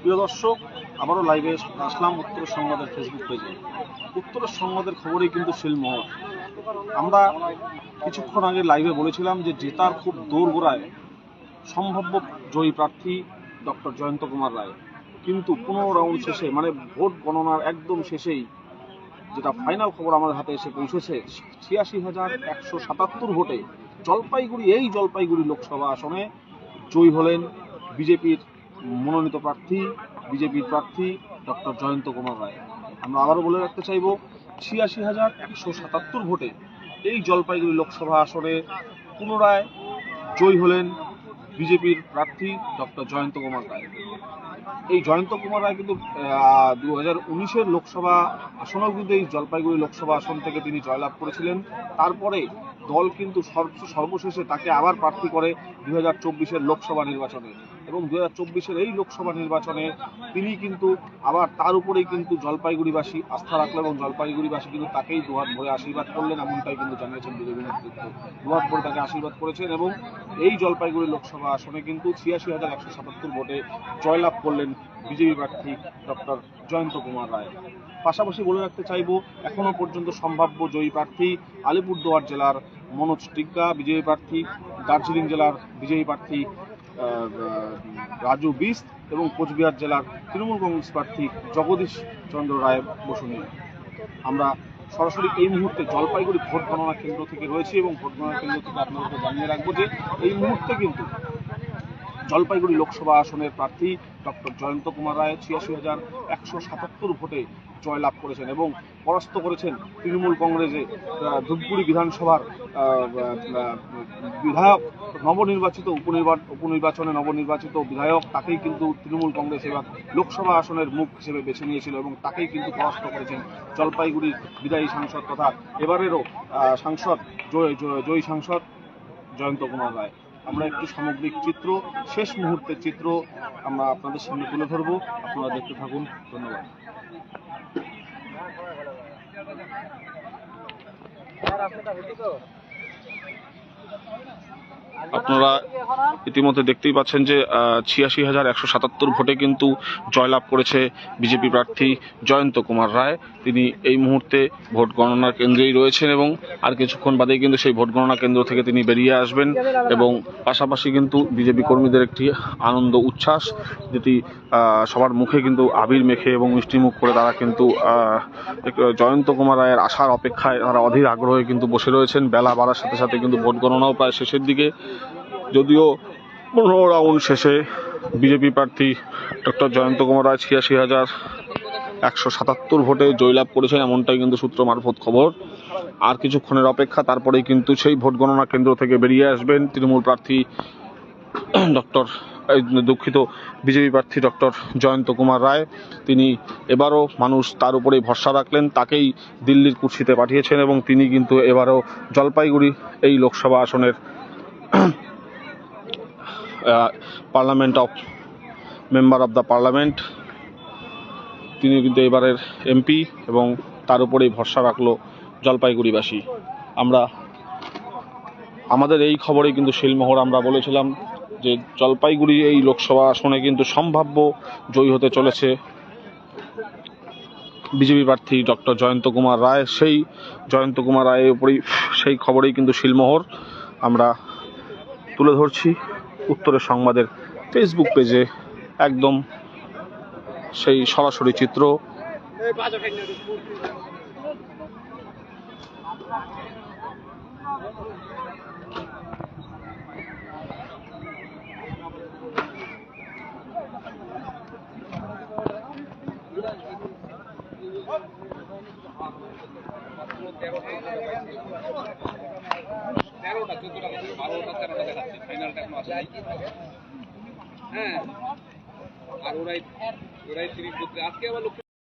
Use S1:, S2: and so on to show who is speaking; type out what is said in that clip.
S1: প্রিয় দর্শক, আবারও লাইভে আসলাম উত্তর সংবাদের ফেসবুক পেজে উত্তর সংবাদের খবরেই কিন্তু শিলমোহর। আমরা কিছুক্ষণ আগে লাইভে বলেছিলাম যে জেতার খুব দোরগোড়ায় সম্ভাব্য জয়ী প্রার্থী ডক্টর জয়ন্ত কুমার রায়। কিন্তু পনেরো রাউন্ড শেষে মানে ভোট গণনার একদম শেষেই যেটা ফাইনাল খবর আমাদের হাতে এসে পৌঁছেছে, ছিয়াশি হাজার একশো সাতাত্তর ভোটে জলপাইগুড়ি, এই জলপাইগুড়ি লোকসভা আসনে জয়ী হলেন বিজেপির মনোনীত প্রার্থী, বিজেপির প্রার্থী ডক্টর জয়ন্ত কুমার রায়। আমরা আবারও বলে রাখতে চাইব, ছিয়াশি হাজার একশো সাতাত্তর ভোটে এই জলপাইগুড়ি লোকসভা আসনে পুনরায় জয়ী হলেন বিজেপির প্রার্থী ডক্টর জয়ন্ত কুমার রায়। এই জয়ন্ত কুমার রায় কিন্তু দু হাজার উনিশের লোকসভা আসনেও কিন্তু এই জলপাইগুড়ি লোকসভা আসন থেকে তিনি জয়লাভ করেছিলেন। তারপরে দল কিন্তু সর্বশেষে তাকে আবার প্রার্থী করে দু হাজার চব্বিশের লোকসভা নির্বাচনে। এবং দুই হাজার এই লোকসভা নির্বাচনে তিনি কিন্তু আবার তার উপরেই কিন্তু জলপাইগুড়িবাসী আস্থা রাখল এবং জলপাইগুড়িবাসী কিন্তু তাকেই দুহাত ভরে আশীর্বাদ করলেন এমনটাই কিন্তু জানিয়েছেন বিজেপি নেতৃত্ব। দুহাত ভরে তাকে আশীর্বাদ করেছেন এবং এই জলপাইগুড়ি লোকসভা আসনে কিন্তু ছিয়াশি হাজার একশো সাতাত্তর ভোটে জয়লাভ করলেন বিজেপি প্রার্থী ডক্টর জয়ন্ত কুমার রায়। পাশাপাশি বলে রাখতে চাইব, এখনও পর্যন্ত সম্ভাব্য জয়ী প্রার্থী আলিপুরদুয়ার জেলার মনোজ টিগ্গা বিজয়ী প্রার্থী দার্জিলিং জেলার বিজয়ী প্রার্থী রাজু বিস্ত এবং কোচবিহার জেলার তৃণমূল কংগ্রেস প্রার্থী জগদীশ চন্দ্র রায় বসুনিয়া আমরা সরাসরি এই মুহূর্তে জলপাইগুড়ি ভোট গণনা কেন্দ্র থেকে রয়েছি এবং ভোট গণনা কেন্দ্র থেকে আপনাদেরকে জানিয়ে রাখব যে এই মুহূর্তে কিন্তু জলপাইগুড়ি লোকসভা আসনের প্রার্থী ডক্টর জয়ন্ত কুমার রায় ছিয়াশি হাজার একশো সাতাত্তর ভোটে জয়লাভ করেছেন এবং পরাস্ত করেছেন তৃণমূল কংগ্রেসে। ধূপগুড়ি বিধানসভার বিধায়ক নবনির্বাচিত উপনির্বা- উপনির্বাচনে নবনির্বাচিত বিধায়ক তাকেই কিন্তু তৃণমূল কংগ্রেস এবার লোকসভা আসনের মুখ হিসেবে বেছে নিয়েছিল এবং তাকেই কিন্তু পরাস্ত করেছেন জলপাইগুড়ির বিদায়ী সাংসদ তথা এবারেরও সাংসদ জয়ী সাংসদ জয়ন্ত কুমার রায়। আমরা একটি সামগ্রিক চিত্র, শেষ মুহূর্তের চিত্র আমরা আপনাদের সামনে তুলে ধরবো। আপনারা দেখতে থাকুন। ধন্যবাদ। আপনারা ইতিমধ্যে দেখতেই পাচ্ছেন যে ছিয়াশি হাজার একশো সাতাত্তর ভোটে কিন্তু জয়লাভ করেছে বিজেপি প্রার্থী জয়ন্ত কুমার রায়। তিনি এই মুহূর্তে ভোট গণনার কেন্দ্রেই রয়েছেন এবং আর কিছুক্ষণ বাদেই কিন্তু সেই ভোট গণনা কেন্দ্র থেকে তিনি বেরিয়ে আসবেন এবং পাশাপাশি কিন্তু বিজেপি কর্মীদের একটি আনন্দ উচ্ছ্বাস, যেটি সবার মুখে কিন্তু আবির মেখে এবং মিষ্টি মুখ করে তারা কিন্তু জয়ন্ত কুমার রায়ের আসার অপেক্ষায় তারা অধীর আগ্রহে কিন্তু বসে রয়েছেন। বেলা বাড়ার সাথে সাথে কিন্তু ভোট গণনাও প্রায় শেষের দিকে। যদিও পনেরো রাউন্ড শেষে বিজেপি প্রার্থী ডক্টর জয়ন্ত কুমার রায় ছিয়াশি হাজার একশো সাতাত্তর ভোটে জয়লাভ করেছেন, এমনটাই কিন্তু সূত্র মারফত খবর। আর কিছুক্ষণের অপেক্ষা, তারপরেই কিন্তু সেই ভোট গণনা কেন্দ্র থেকে বেরিয়ে আসবেন তৃণমূল প্রার্থী ডক্টর দুঃখিত বিজেপি প্রার্থী ডক্টর জয়ন্ত কুমার রায়। তিনি এবারও মানুষ তার উপরেই ভরসা রাখলেন, তাকেই দিল্লির কুর্সিতে পাঠিয়েছেন এবং তিনি কিন্তু এবারও জলপাইগুড়ি এই লোকসভা আসনের parliament of member of the parliament তিনি কিন্তু এবারের এমপি এবং তার উপরেই ভরসা রাখল জলপাইগুড়িবাসী। আমরা, আমাদের এই খবরে কিন্তু শিলমোহর আমরা বলেছিলাম যে জলপাইগুড়ি এই লোকসভা আসনে কিন্তু সম্ভাব্য জয়ী হতে চলেছে। বিজেপি প্রার্থী ডক্টর জয়ন্ত কুমার রায়, সেই জয়ন্ত কুমার রায়ের উপরেই সেই খবরেই কিন্তু শিলমোহর। আমরা তুলে ধরছি। উত্তরের সংবাদের ফেসবুক পেজে একদম সেই সরাসরি চিত্র।
S2: তেরোটা চোদ্দটা বারোটা তেরোটা। হ্যাঁ আর ওরাই ওরাই তিরিশ বত্রিশ আজকে আবার লক্ষ্মী